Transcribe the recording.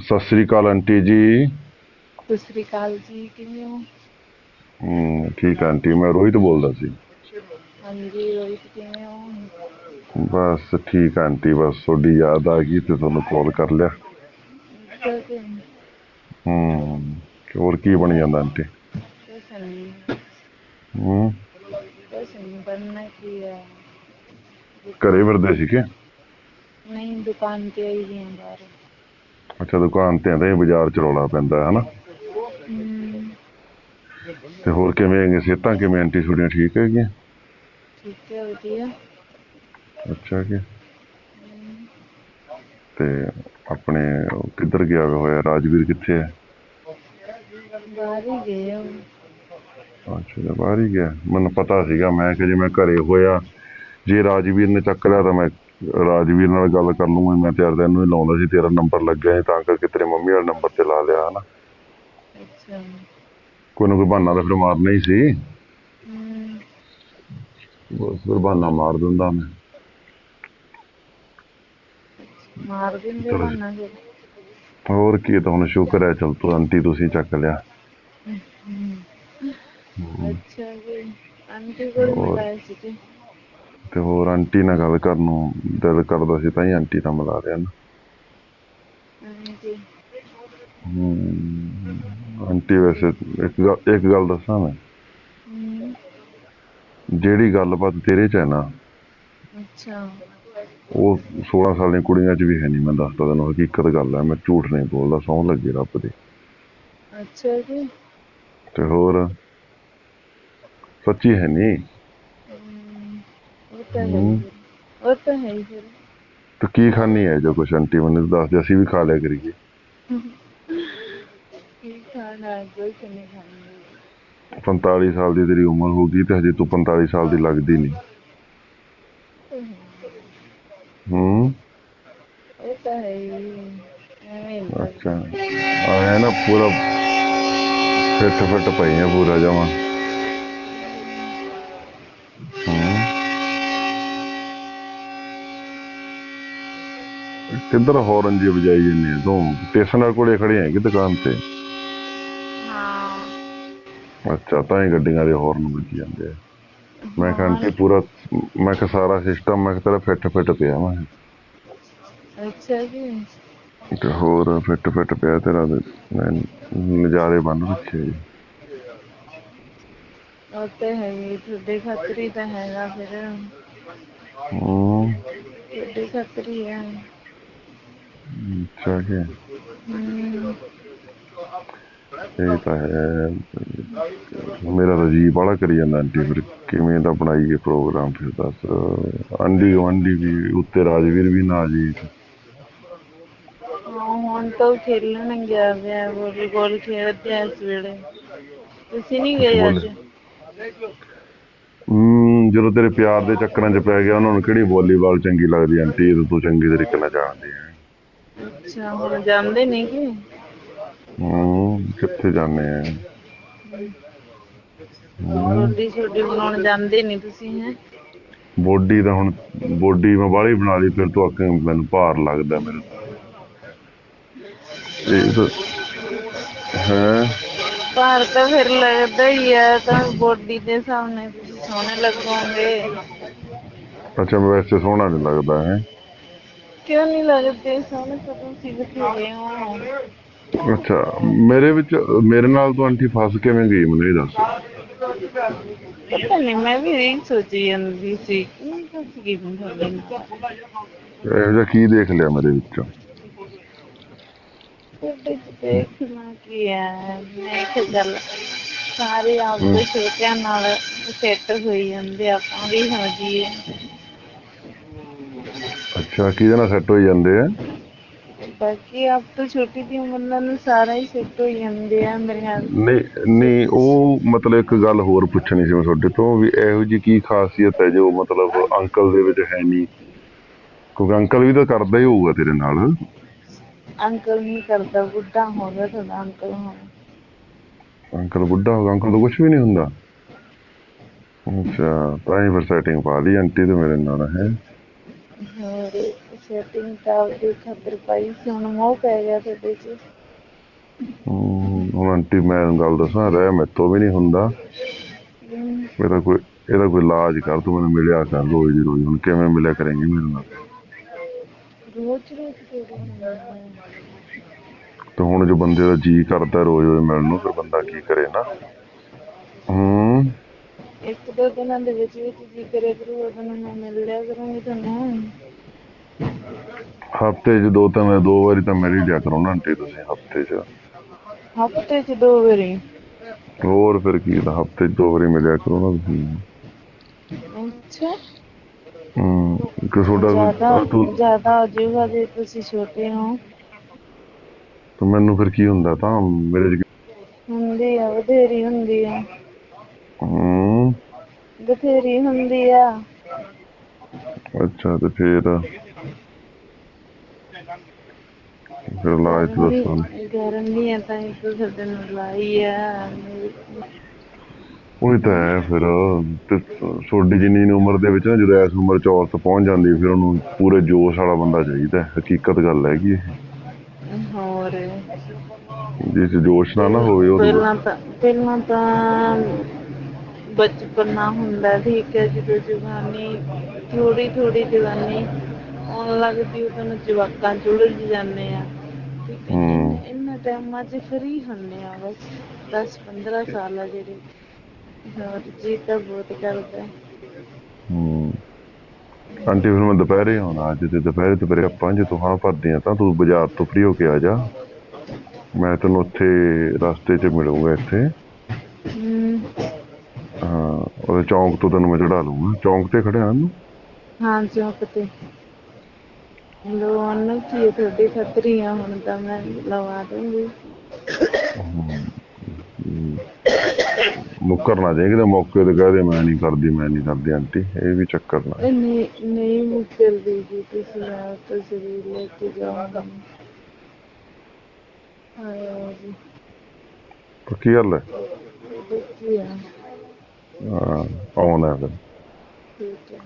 ਸਤਿ ਸ੍ਰੀ ਅਕਾਲ aunty ਜੀ। ਸਤਿ ਸ੍ਰੀ ਅਕਾਲ ਜੀ ਕਿਵੇਂ ਹੋ? ਹਮ, ਠੀਕ ਆ ਆਂਟੀ ਮੈਂ ਰੋਹਿਤ ਬੋਲਦਾ ਸੀ। ਹਾਂਜੀ ਰੋਹਿਤ ਕਿਵੇਂ ਹੋ? ਬਸ ਠੀਕ ਆ ਆਂਟੀ ਬਸ ਤੁਹਾਡੀ ਯਾਦ ਆ ਗਈ ਤੇ ਤੁਹਾਨੂੰ ਕਾਲ ਕਰ ਲਿਆ। ਕੁਛ ਹੂੰ ਹੋਰ ਕੀ ਬਣ ਜਾਂਦਾ ਆਂਟੀ? ਹੂੰ। ਕੁਛ ਨਹੀਂ ਬਣਨਾ ਕੀ ਹੈ ਘਰੇ ਨਹੀਂ ਦੁਕਾਨ ਤੇ ਆਈ ਹਾਂ ਬਾਹਰ। ਅੱਛਾ ਦੁਕਾਨ ਤੇ ਆਂਦੇ ਬਾਜ਼ਾਰ ਚ ਰੌਲਾ ਪੈਂਦਾ ਹੈ। ਨਾ ਹਮ, ਤੇ ਹੋਰ ਕਿਵੇਂ ਹੈਗੇ ਸਿਹਤਾਂ? ਕਿਵੇਂ ਆਂਟੀ ਤੁਹਾਡੀਆਂ? ਠੀਕ ਹੈਗੀਆਂ? ਠੀਕ ਹੈ ਵਧੀਆ। ਅੱਛਾ ਕਿ ਤੇ ਆਪਣੇ ਉਹ ਕਿੱਧਰ ਗਿਆ ਹੋਇਆ? ਰਾਜਵੀਰ ਕਿੱਥੇ ਹੈ? ਬਾਹਰ ਹੀ ਗਏ ਹੋ ਅੱਛਾ ਜੀ, ਬਾਹਰ ਹੀ ਗਿਆ। ਮੈਨੂੰ ਪਤਾ ਸੀਗਾ ਮੈਂ ਕਿ ਜੇ ਮੈਂ ਘਰੇ ਹੋਇਆ ਜੇ ਰਾਜਵੀਰ ਨੇ ਚੱਕ ਲਿਆ ਤਾਂ ਮੈਂ ਰਾਜਵੀਰ ਨਾਲ ਗੱਲ ਕਰ ਲੂੰਗਾ ਮੈਂ ਤੇ ਅਰਦਨ ਨੂੰ ਹੀ ਲਾਉਂਦਾ ਸੀ ਤੇਰਾ ਨੰਬਰ ਲੱਗਿਆ ਸੀ ਤਾਂ ਕਰਕੇ ਤੇਰੇ ਮੰਮੀ ਵਾਲੇ ਨੰਬਰ ਤੇ ਲਾ ਲਿਆ ਹਨਾ। ਅੱਛਾ। ਕੋਈ ਨਾ ਕੋਈ ਬਹਾਨਾ ਤਾਂ ਫਿਰ ਮਾਰਨਾ ਹੀ ਸੀ। ਬਸ ਫਿਰ ਬਹਾਨਾ ਮਾਰ ਦਿੰਦਾ ਮੈਂ। ਮਾਰ ਦਿੰਦੇ ਬਹਾਨਾ ਫਿਰ। ਹੋਰ ਕੀ ਤਾਂ ਹੁਣ ਸ਼ੁਕਰ ਹੈ ਚਲ ਤੂੰ ਆਂਟੀ ਤੁਸੀਂ ਚੱਕ ਲਿਆ। ਅੱਛਾ ਜੀ ਆਂਟੀ ਕੋਲ। ਮਿਲਾਇਆ ਸੀ ਤੇ ਹੋਰ ਆਂਟੀ ਨਾਲ ਗੱਲ ਕਰਨ ਨੂੰ ਦਿਲ ਕਰਦਾ ਸੀ ਤਾਂ ਹੀ ਆਂਟੀ ਨਾਲ ਮਿਲਾ ਰਿਹਾ ਨਾ। ਹਾਂਜੀ। ਹਮ, ਆਂਟੀ ਵੈਸੇ ਇੱਕ ਗੱਲ ਇੱਕ ਗੱਲ ਦੱਸਾਂ ਮੈਂ। ਹਮ, ਜਿਹੜੀ ਗੱਲਬਾਤ ਤੇਰੇ ਚ ਹੈ ਨਾ ਅੱਛਾ। ਉਹ 16 ਸਾਲ ਦੀਆਂ ਕੁੜੀਆਂ ਚ ਵੀ ਹੈ ਨਹੀਂ ਮੈਂ ਦੱਸਦਾ ਤੈਨੂੰ ਹਕੀਕਤ ਗੱਲ ਹੈ ਮੈਂ ਝੂਠ ਨਹੀਂ ਬੋਲਦਾ ਸੌਂ ਲੱਗੇ ਰੱਬ ਦੀ। ਅੱਛਾ ਜੀ। ਤੇ ਹੋਰ ਸੱਚੀ ਹੈ ਨਹੀਂ? ਤਾਂ ਹੈ ਹੀ ਫਿਰ। ਉਹ ਤਾਂ ਹੈ ਹੀ ਫਿਰ। ਤੇ ਕੀ ਖਾਣੀ ਹੈ ਜੋ ਕੁਛ ਆਂਟੀ ਮੈਨੂੰ ਦੱਸ ਦੇ ਅਸੀਂ ਵੀ ਖਾ ਲਿਆ ਕਰੀਏ। ਕੀ ਖਾਣਾ ਹੈ ਕੋਈ ਨਹੀਂ ਖਾਣਾ 45 ਸਾਲ ਦੀ ਤੇਰੀ ਉਮਰ ਹੋ ਗਈ ਤੇ ਹਜੇ ਤੂੰ 45 ਸਾਲ ਦੀ ਲੱਗਦੀ ਨਹੀਂ। ਹੂੰ ਉਹ ਤਾਂ ਹੈ ਹੀ। ਐਵੇਂ ਹੀ ਹੁੰਦਾ। ਅੱਛਾ। ਆ ਹੈ ਨਾ ਪੂਰਾ ਫਿੱਟ ਫਿੱਟ ਪਈ ਹੈ ਪੂਰਾ ਜਮਾ। ਕਿੱਧਰ ਹੌਰਨ ਜੀ ਵਜਾਈ ਜੰਨੇ ਤੂੰ ਸਟੇਸ਼ਨ ਕੋਲੇ ਖੜੇ ਕਿ ਦੁਕਾਨ ਤੇ। ਹਾਂ। ਅੱਛਾ ਤਾਂ ਹੀ ਗੱਡੀਆਂ ਦੇ ਹੌਰਨ ਵੱਜੀ ਜਾਂਦੇ ਆ। ਮੈਂ ਕਿਹਾ ਆਂਟੀ ਪੂਰਾ ਮੈਂ ਕਿਹਾ ਸਾਰਾ ਸਿਸਟਮ ਮੈਂ ਕਿਹਾ ਤੇਰਾ ਫਿੱਟ ਫਿੱਟ ਪਿਆ ਮੈਂ। ਅੱਛਾ ਜੀ। ਤੇ ਹੋਰ ਫਿੱਟ ਫਿੱਟ ਪਿਆ ਤੇਰਾ ਤੇ ਮੈਂ ਨਜ਼ਾਰੇ ਬਣ ਰੱਖੇ ਜੀ। ਉਹ ਤਾਂ ਹੈ ਹੀ ਤੁਹਾਡੇ ਖਾਤਰ ਹੀ ਤਾਂ ਹੈਗਾ ਫਿਰ। ਹੂੰ। ਤੁਹਾਡੇ ਖਾਤਰ ਹੀ ਹੈ ਅੱਛਾ ਇਹ ਤਾਂ ਹੈ। ਮੇਰਾ ਰਜੀਬ ਵਾਲਾ ਕਰੀ ਜਾਂਦਾ ਆਂਟੀ ਫਿਰ। ਕਿਵੇਂ ਦਾ ਬਣਾਈਏ ਪ੍ਰੋਗਰਾਮ ਫਿਰ ਦੱਸ। ਆਂਡੀ ਗਵਾਂਢੀ ਵੀ ਉੱਤੇ ਰਾਜਵੀਰ ਵੀ ਨਾ ਜੀ। ਹੁਣ ਤਾਂ ਖੇਲਣ ਗਿਆ ਹੋਇਆ ਵਾਲੀਬਾਲ ਖੇਡਦੇ ਆ ਇਸ ਵੇਲੇ। ਤੁਸੀਂ ਨਹੀਂ ਗਏ ਅੱਜ? ਹੂੰ ਜਦੋਂ ਤੇਰੇ ਪਿਆਰ ਦੇ ਚੱਕਰਾਂ 'ਚ ਪੈ ਗਿਆ ਉਹਨਾਂ ਨੂੰ ਕਿਹੜੀ ਵਾਲੀਬਾਲ ਚੰਗੀ ਲੱਗਦੀ ਆਂਟੀ? ਇਹ ਤਾਂ ਤੂੰ ਚੰਗੀ ਤਰੀਕੇ ਨਾਲ ਜਾਣਦੀ ਹੈ ਅੱਛਾ ਹੁਣ ਜਾਂਦੇ ਨਹੀਂ ਕਿ? ਹੂੰ ਕਿੱਥੇ ਜਾਂਦੇ ਆ? ਰੋਟੀ ਛੋਟੀ ਬਣਾਉਣ ਜਾਂਦੇ ਨਹੀਂ ਤੁਸੀਂ ਹੈ? ਬੋਡੀ ਤਾਂ ਹੁਣ ਬੋਡੀ ਮੈਂ ਬਾਹਲੀ ਬਣਾ ਲਈ ਫਿਰ ਤੂੰ ਆਖੇ ਮੈਨੂੰ ਭਾਰ ਲੱਗਦਾ ਮੇਰੇ ਇਹ ਹੈ? ਭਾਰ ਤਾਂ ਫਿਰ ਲੱਗਦਾ ਹੀ ਹੈ ਤਾਂ ਬੋਡੀ ਦੇ ਸਾਹਮਣੇ ਤੁਸੀਂ ਸੋਹਣੇ ਲੱਗੋਗੇ। ਅੱਛਾ ਮੈਂ ਵੈਸੇ ਸੋਹਣਾ ਨਹੀਂ ਲੱਗਦਾ ਹੈ? ਕਿਉਂ ਨਹੀਂ ਲੱਗਦੇ ਸੋਹਣੇ ਤਾਂ ਤੁਸੀਂ ਬਥੇਰੇ ਹੋ? ਅੱਛਾ ਮੇਰੇ ਵਿੱਚ ਮੇਰੇ ਨਾਲ ਤੂੰ ਆਂਟੀ ਫਸ ਕਿਵੇਂ ਗਈ ਮੈਨੂੰ ਇਹ ਦੱਸ। ਪਤਾ ਨਹੀਂ ਮੈਂ ਵੀ ਇਹੀ ਸੋਚੀ ਜਾਂਦੀ ਸੀ ਕਿ ਤੁਸੀਂ ਕੀ ਤੁਹਾਡੇ ਨਾਲ ਇਹੋ ਜਿਹਾ ਕੀ ਦੇਖ ਲਿਆ ਮੇਰੇ ਵਿੱਚੋਂ? ਤੁਹਾਡੇ ਚ ਦੇਖਣਾ ਕੀ ਹੈ? ਮੈਂ ਕਿਹਾ ਚੱਲ ਸਾਰੇ ਆਪਦੇ ਛੋਟਿਆਂ ਨਾਲ ਸੈੱਟ ਹੋਈ ਜਾਂਦੇ ਆਪਾਂ ਵੀ ਹੋ ਜੀਏ ਅੱਛਾ ਕਿਹਦੇ ਨਾਲ ਸੈੱਟ ਹੋਈ ਜਾਂਦੇ ਆ? ਬਾਕੀ ਆਪ ਤੋਂ ਛੋਟੀ ਦੀ ਉਮਰ ਨਾਲ ਸਾਰਾ ਹੀ ਸੈੱਟ ਹੋਈ ਜਾਂਦੇ ਆ ਮੇਰੇ ਨਾਲ। ਨਹੀਂ ਨਹੀਂ ਉਹ ਮਤਲਬ ਇੱਕ ਗੱਲ ਹੋਰ ਪੁੱਛਣੀ ਸੀ ਮੈਂ ਤੁਹਾਡੇ ਤੋਂ ਵੀ ਇਹੋ ਜੀ ਕੀ ਖਾਸੀਅਤ ਹੈ ਜੋ ਮਤਲਬ ਅੰਕਲ ਦੇ ਵਿੱਚ ਹੈ ਨਹੀਂ? ਕਿਉਂਕਿ ਅੰਕਲ ਵੀ ਤਾਂ ਕਰਦਾ ਹੀ ਹੋਊਗਾ ਤੇਰੇ ਨਾਲ। ਅੰਕਲ ਨਹੀਂ ਕਰਦਾ ਬੁੱਢਾ ਹੋ ਗਿਆ ਤੁਹਾਡਾ ਅੰਕਲ ਹੁਣ। ਅੰਕਲ ਬੁੱਢਾ ਹੋ ਗਿਆ ਅੰਕਲ ਤੋਂ ਕੁਝ ਵੀ ਨਹੀਂ ਹੁੰਦਾ। ਅੱਛਾ ਤਾਂ ਹੀ ਫਿਰ ਸੈਟਿੰਗ ਪਾ ਲਈ ਆਂਟੀ ਤੇ ਮੇਰੇ ਨਾਲ ਹੈ। ਹੋਰ ਸੈਟਿੰਗ ਖਾਤਰ ਪਾਈ ਸੀ ਹੁਣ ਮੋਹ ਪੈ ਗਿਆ ਤੁਹਾਡੇ 'ਚ ਹੁਣ ਆਂਟੀ ਮੈਂ ਗੱਲ ਦੱਸਾਂ ਰਹਿ ਮੈਥੋਂ ਵੀ ਨਹੀਂ ਹੁੰਦਾ। ਹਮ, ਕੋਈ ਇਹਦਾ ਕੋਈ ਇਲਾਜ ਕਰ ਤੂੰ ਮੈਨੂੰ ਮਿਲਿਆ ਕਰ ਰੋਜ਼ ਦੀ ਰੋਜ਼। ਹੁਣ ਕਿਵੇਂ ਮਿਲਿਆ ਕਰੇਂਗੀ ਮੇਰੇ ਨਾਲ? ਰੋਜ਼ ਰੋਜ਼ ਤੇ ਹੁਣ ਜੋ ਬੰਦੇ ਦਾ ਜੀ ਕਰਦਾ ਰੋਜ਼ ਰੋਜ਼ ਮਿਲਣ ਨੂੰ ਫਿਰ ਬੰਦਾ ਕੀ ਕਰੇ ਨਾ? ਹੂੰ? ਇੱਕ ਦੋ ਦਿਨਾਂ ਦੇ ਵਿੱਚ ਵਿੱਚ ਜੀ ਕਰੇ ਕਰੂ ਉਦੋਂ ਨੂੰ ਮਿਲ ਲਿਆ ਕਰੂੰਗੀ ਤੁਹਾਨੂੰ। ਹਫ਼ਤੇ 'ਚ ਦੋ ਤਿੰਨ ਦੋ ਵਾਰੀ ਤਾਂ ਹੀ ਲਿਆ ਕਰੋ ਨਾ ਆਂਟੀ ਤੁਸੀਂ ਹਫ਼ਤੇ 'ਚ। ਹਫ਼ਤੇ 'ਚ ਦੋ ਵਾਰੀ? ਹੋਰ ਫਿਰ ਕੀ ਤਾਂ ਹਫ਼ਤੇ 'ਚ ਦੋ ਵਾਰੀ ਮਿਲਿਆ ਕਰੋ ਨਾ ਤੁਸੀਂ। ਅੱਛਾ। ਹੂੰ ਕਿ ਤੁਹਾਡਾ ਤੂੰ ਜ਼ਿਆਦਾ ਹੋ ਜਾਊਗਾ ਜੇ ਤੁਸੀਂ ਛੋਟੇ ਹੋ। ਤਾਂ ਮੈਨੂੰ ਫਿਰ ਕੀ ਹੁੰਦਾ ਤਾਂ ਮੇਰੇ 'ਚ ਹੁੰਦੀ ਆ ਬਥੇਰੀ ਹੁੰਦੀ ਆ। ਹੂੰ। ਬਥੇਰੀ ਹੁੰਦੀ ਆ। ਅੱਛਾ ਤੇ ਫਿਰ? ਫਿਰ ਇਲਾਜ ਤਾਂ ਦੱਸੋ ਗਰਮੀ ਆ ਤਾਂ ਇੱਕ ਸਾਡੇ ਨੂੰ ਲਾਈ ਆ ਉਹੀ ਤਾਂ ਹੈ ਫਿਰ ਤੇ ਜਿੰਨੀ ਦੀ ਉਮਰ ਦੇ ਵਿੱਚ ਨਾ ਜਦੋਂ ਇਸ ਉਮਰ 'ਚ ਔਰਤ ਪਹੁੰਚ ਜਾਂਦੀ ਫਿਰ ਉਹਨੂੰ ਪੂਰੇ ਜੋਸ਼ ਵਾਲਾ ਬੰਦਾ ਚਾਹੀਦਾ ਹੈ। ਹਕੀਕਤ ਗੱਲ ਹੈਗੀ ਇਹ। ਹੋਰ? ਜਿਸ ਜੋਸ਼ ਨਾ ਨਾ ਹੋਵੇ ਉਹ ਪਹਿਲਾਂ ਤਾਂ ਪਹਿਲਾਂ ਤਾਂ ਬਚਪਨਾ ਹੁੰਦਾ ਠੀਕ ਹੈ ਜਦੋਂ ਜਵਾਨੀ ਥੋੜੀ ਥੋੜੀ ਜਵਾਨੀ ਆਉਣ ਲੱਗਦੀ ਉਦੋਂ ਨੂੰ ਜਵਾਕਾਂ ਚ ਉਲਝ ਜਾਂਦੇ ਆ। ਠੀਕ ਹੈ ਹੂੰ। ਇਹਨਾਂ ਟਾਈਮਾਂ 'ਚ ਫਰੀ ਹੁੰਦੇ ਆ ਬਸ 10 15 ਸਾਲ ਆ ਜਿਹੜੇ। ਹੋਰ ਜੀ ਤਾਂ ਬਹੁਤ ਕਰਦਾ। ਹੂੰ। ਆਂਟੀ ਫਿਰ ਮੈਂ ਦੁਪਹਿਰੇ ਆਉਣਾ ਅੱਜ ਤੇ ਦੁਪਹਿਰੇ ਦੁਪਹਿਰੇ ਆਪਾਂ ਜੇ ਤੂੰ ਹਾਂ ਭਰਦੀ ਆ ਤਾਂ ਤੂੰ ਬਾਜ਼ਾਰ ਤੋਂ ਫ੍ਰੀ ਹੋ ਕੇ ਆ ਜਾ। ਮੈਂ ਤੈਨੂੰ ਉੱਥੇ ਰਸਤੇ 'ਚ ਮਿਲੂੰਗਾ ਇੱਥੇ। ਹਾਂ। ਉਹਦੇ ਚੌਂਕ ਤੋਂ ਤੈਨੂੰ ਮੈਂ ਚੜਾ ਲੂੰਗਾ ਚੌਂਕ ਤੇ ਖੜਿਆ ਨੂੰ ਹਾਂ ਚੌਕ ਤੇ। ਲੋਨ ਕੀ ਹੈ? ਤੁਹਾਡੀ ਖਤਰੀ ਆ ਹੁਣ ਤਾਂ ਮੈਂ ਲਵਾ ਦੂੰਗੀ। ਮੁੱਕਰ ਨਾ ਜਾਏਗੀ ਤਾਂ ਮੌਕੇ ਤੇ ਕਹਦੇ ਮੈਂ ਨਹੀਂ ਕਰਦੀ ਮੈਂ ਨਹੀਂ ਕਰਦੀ ਆਂਟੀ ਇਹ ਵੀ ਚੱਕਰ ਨਾ। ਨਹੀਂ ਨਹੀਂ ਮੁਕਰਦੀ ਜੀ ਤੁਸੀਂ ਆ ਤਾਂ ਜ਼ਰੂਰ ਲੈ ਕੇ ਜਾਓਗੇ। ਆਇਆ ਜੀ। ਪੱਕੀ ਗੱਲ ਹੈ? ਦੇਖੀ ਆ। ਆਉਣਾ ਫਿਰ। ਠੀਕ ਹੈ।